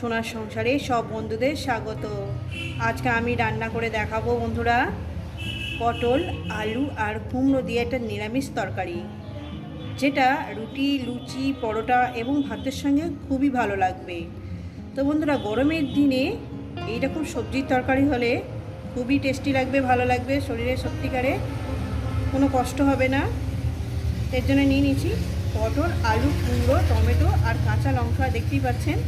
সোনার সংসারে সব বন্ধুদের স্বাগত। আজকে আমি রান্না করে দেখাবো বন্ধুরা পটল, আলু আর কুমড়ো দিয়ে একটা নিরামিষ তরকারি, যেটা রুটি, লুচি, পরোটা এবং ভাতের সঙ্গে খুবই ভালো লাগবে। তো বন্ধুরা, গরমের দিনে এইরকম সবজির তরকারি হলে খুবই টেস্টি লাগবে, ভালো লাগবে, শরীরে সত্যিকারে কোনো কষ্ট হবে না। এর জন্য নিয়ে নিয়েছি পটল, আলু, কুমড়ো, টমেটো আর কাঁচা লঙ্কা, দেখতেই পাচ্ছেন।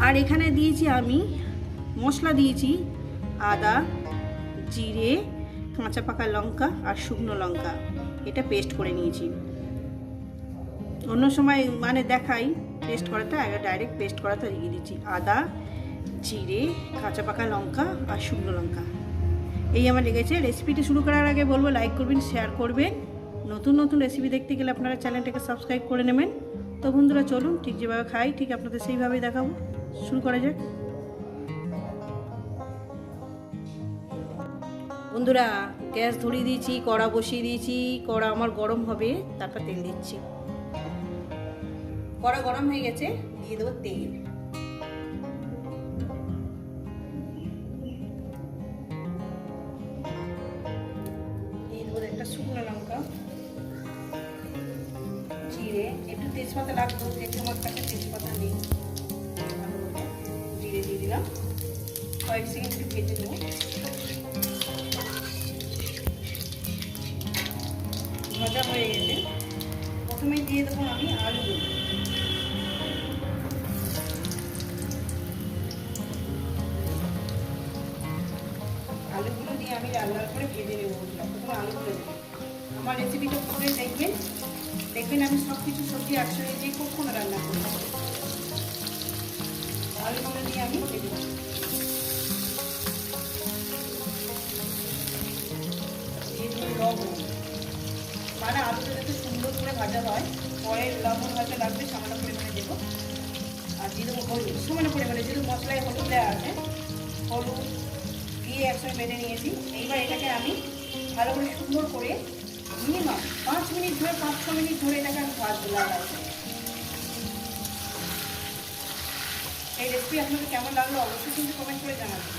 আর এখানে দিয়েছি আমি মশলা দিয়েছি, আদা, জিরে, কাঁচা পাকা লঙ্কা আর শুকনো লঙ্কা। এটা পেস্ট করে নিয়েছি। অন্য সময় মানে দেখাই পেস্ট করাতে, আগে ডাইরেক্ট পেস্ট করাটা দিয়ে দিচ্ছি। আদা, জিরে, কাঁচা পাকা লঙ্কা আর শুকনো লঙ্কা। এই আমার লেগেছে। রেসিপিটি শুরু করার আগে বলব লাইক করবেন শেয়ার করবেন। নতুন নতুন রেসিপি দেখতে গেলে আপনারা চ্যানেলটাকে সাবস্ক্রাইব করে নেবেন। তো বন্ধুরা, চলুন, ঠিক যেভাবে খাই, ঠিক আপনাদের সেইভাবেই দেখাবো। শুরু করা যাক। বন্ধুরা, গ্যাস ধরিয়ে দিয়েছি, কড়া বসিয়ে দিয়েছি, কড়া আমার গরম হবে, তারপর তেল দিচ্ছি। কড়া গরম হয়ে গেছে, দিয়ে দেবো তেল। একটা শুকনো লঙ্কা, জিরে, একটু তেজপাতা রাখব যেহেতু আমার কাছে তেজপাতা নেই। দিলাম। কয়েক সেকেন্ড একটু ভেজে নেব ভাজা হয়ে গেছে। প্রথমে দিয়ে দেবো আমি আলু আলুগুলো দিয়ে আমি লাল লাল করে ভেজে নেব। প্রথমে আলুগুলো আমার রেসিপিটা করে দেখবেন। দেখবেন আমি সব কিছু সবজি একসঙ্গে দিয়ে কখনো রান্না করি আলুগুলো দিয়ে আমি ভেজে দিয়ে দেবো লবণ মানে আলুটা যাতে সুন্দর করে ভাজা হয় পরে লবণ হয়তো লাগবে সামান্য পরিমাণে দেবো আর দিয়ে দেবো হলুদ সামান্য পরিমাণে যেহেতু মশলায় হলুদ দেওয়া আছে হলুদ দিয়ে একসঙ্গে বেঁধে নিয়েছি এইবার এটাকে আমি ভালো করে সুন্দর করে মিনিমাম পাঁচ মিনিট ধরে পাঁচ ছ মিনিট ধরে এটাকে আমি ভাজবো লাগাই এই রেসিপি আপনাদের কেমন লাগল অবশ্যই কিন্তু কমেন্ট করে জানাবেন।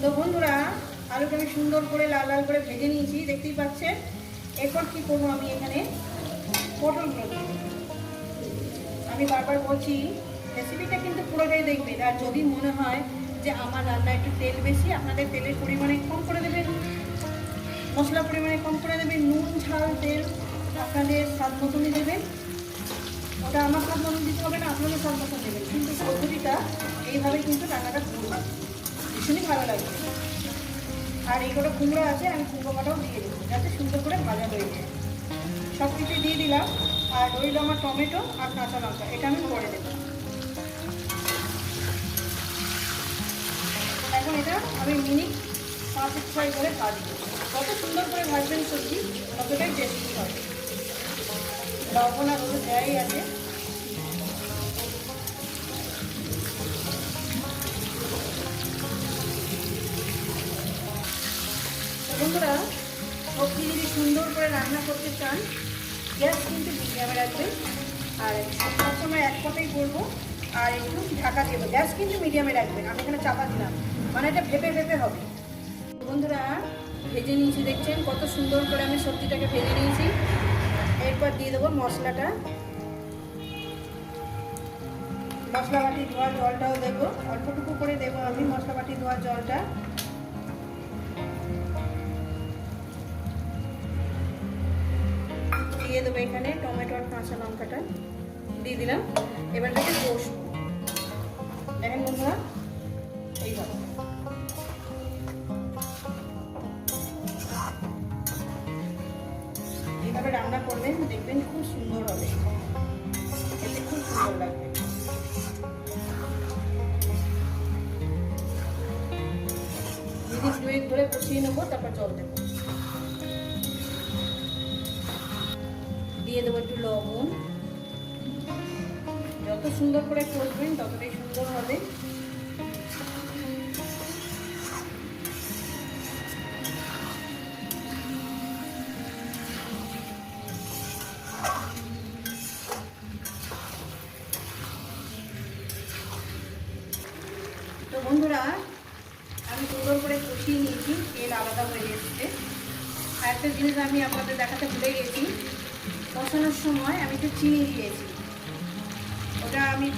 তো বন্ধুরা আলুটা আমি সুন্দর করে লাল লাল করে ভেজে নিয়েছি, দেখতেই পাচ্ছেন? এরপর কি করব আমি এখানে? পটলগুলো আমি বারবার বলছি রেসিপিটা কিন্তু পুরোটাই দেখবেন আর যদি মনে হয় যে আমার রান্না একটু তেল বেশি, আপনাদের তেলের পরিমাণে কম করে দেবেন। মশলা পরিমাণে কম করে দেবেন, নুন, ঝাল, তেল আপনাদের স্বাদ মতনই দেবেন। ওটা আমার স্বাদ মতন দিতে হবে না, আপনাদের স্বাদ মতন দেবেন। কিন্তু পদ্ধতিটা এইভাবে কিন্তু রান্নাটা করবেন ভীষণই ভালো লাগবে। আর এই কটা কুমড়ো আছে, আমি কুমড়ো কাটাও দিয়ে দেবো, যাতে সুন্দর করে ভাজা হয়ে যায়। সব কিছু দিয়ে দিলাম। আর রইল আমার টমেটো আর কাঁচা লঙ্কা, এটা আমি করে দেবো। এখন এটা আমি মিনিট পাঁচ ছয় করে ভাজবো কত সুন্দর করে ভাজবেন সবজি ততটাই টেস্টি হবে লবণ আর দেয়াই আছে। বন্ধুরা, সবজি যদি সুন্দর করে রান্না করতে চান, গ্যাস কিন্তু মিডিয়ামে রাখবেন আর সবসময় এক কথাই করব আর একটু ঢাকা দেবো। গ্যাস কিন্তু মিডিয়ামে রাখবেন, আমি এখানে চাপা দিলাম। মানে এটা ভেপে ভেপে হবে। বন্ধুরা, ভেজে নিয়েছি, দেখছেন? কত সুন্দর করে আমি সবজিটাকে ভেজে নিয়েছি। এরপর দিয়ে দেবো মশলাটা। মশলা বাটি ধোয়া জলটাও দেবো। অল্পটুকু করে দেবো আমি মশলা বাটি ধোয়া জলটা। দিয়ে দেবো এখানে টমেটো আর কাঁচা লঙ্কাটা। দিয়ে দিলাম। এবার এটাকে কষবো দেখেন বন্ধুরা রান্না দেখবেন খুব সুন্দর হবে। খেতে খুব সুন্দর লাগবে। মিনিট দুয়েক ধরে কষিয়ে নেব, তারপর জল দেবো। দিয়ে দেবো একটু লবণ। যত যত সুন্দর করে কষবেন, ততটাই সুন্দর হবে। বন্ধুরা, আমি সুন্দর করে কষিয়ে নিয়েছি, তেল আলাদা হয়ে এসছে। একটা জিনিস আমি আপনাদের দেখাতে ভুলে গেছি, কষানোর সময় আমি একটু চিনি দিয়েছি। ওটা আমি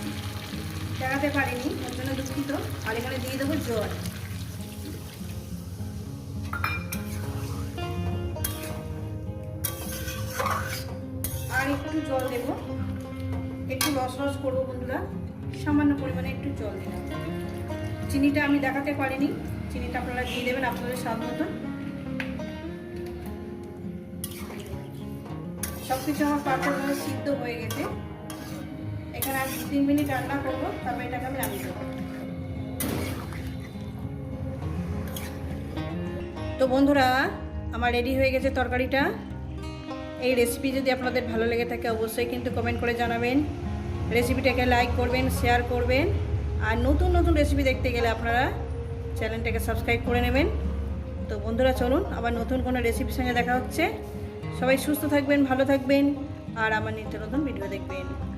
দেখাতে পারিনি, ওর জন্য দুঃখিত। আর এখানে দিয়ে দেবো জল। আর একটু জল দেবো। একটু রস রস করব বন্ধুরা, সামান্য পরিমাণে একটু জল দিলাম। চিনিটা আমি দেখাতে পারিনি। চিনিটা আপনারা দিয়ে দেবেন আপনাদের স্বাদ মতন সব কিছু আমার পারফেক্টভাবে সিদ্ধ হয়ে গেছে। এখানে আমি তিন মিনিট রান্না করব, তারপর এটাকে আমি রান্না তো বন্ধুরা, আমার রেডি হয়ে গেছে তরকারিটা। এই রেসিপি যদি আপনাদের ভালো লেগে থাকে, অবশ্যই কিন্তু কমেন্ট করে জানাবেন। রেসিপিটাকে লাইক করবেন শেয়ার করবেন। আর নতুন নতুন রেসিপি দেখতে গেলে আপনারা চ্যানেলটাকে সাবস্ক্রাইব করে নেবেন। তো বন্ধুরা, চলুন আবার নতুন কোনো রেসিপির সঙ্গে দেখা হচ্ছে। সবাই সুস্থ থাকবেন, ভালো থাকবেন, আর আমার নিত্য নতুন ভিডিও দেখবেন।